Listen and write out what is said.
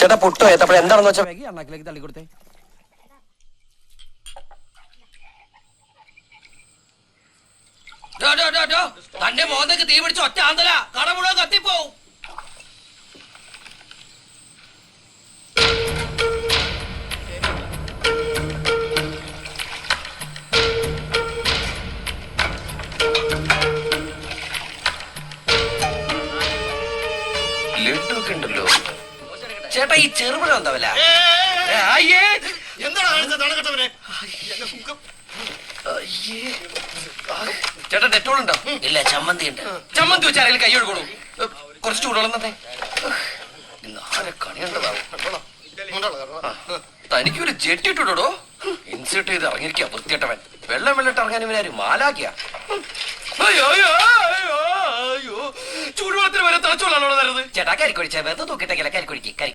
ചേട്ടാ പുട്ടോ ഏത്തപ്പഴം എന്താണെന്ന് വെച്ചാൽ വേഗം അണ്ണാക്കിലേക്ക് തള്ളി കൊടുത്തേ. തന്റെ മോന്തക്ക് തീ പിടിച്ച് ഒറ്റ ആന്തല. കട മുഴുവൻ കത്തിപ്പോവും. ലഡു ഒക്കെ ഉണ്ടല്ലോ. ചേട്ടാ ഈ ചെറുപഴം തണുക്കട്ടവനെ ചേട്ടാ ഡെറ്റോൾ ഉണ്ടോ ഇല്ല ചമ്മന്തി ഉണ്ട് ചമ്മന്തി വെച്ചാൽ അതിൽ കൈ ഒഴുകണു കുറച്ച് ചൂടുവെള്ളം തന്നെ. ഇന്ന് ആരെ കണിയേണ്ടതാവും തനിക്ക് ഒരു ജെറ്റ് ഇട്ടുടോ ഇൻസേർട്ട് ചെയ്ത് ഇറങ്ങിയിരിക്കുക വൃത്തിയട്ടവൻ വെള്ളം വെള്ളിട്ട് ഇറങ്ങാൻ ഇവനാരും മാലാക്കിയ അയ്യോ അയ്യോ അയ്യോ ചൂടുവെള്ളത്തിന് വരെ തിളച്ചോളാണോ തരുന്നത് ചേട്ടാ കരിക്കൊഴിച്ചാ. വെറുതെ തൂക്കിട്ടേക്കല കരിക്കൊഴിക്ക് കരി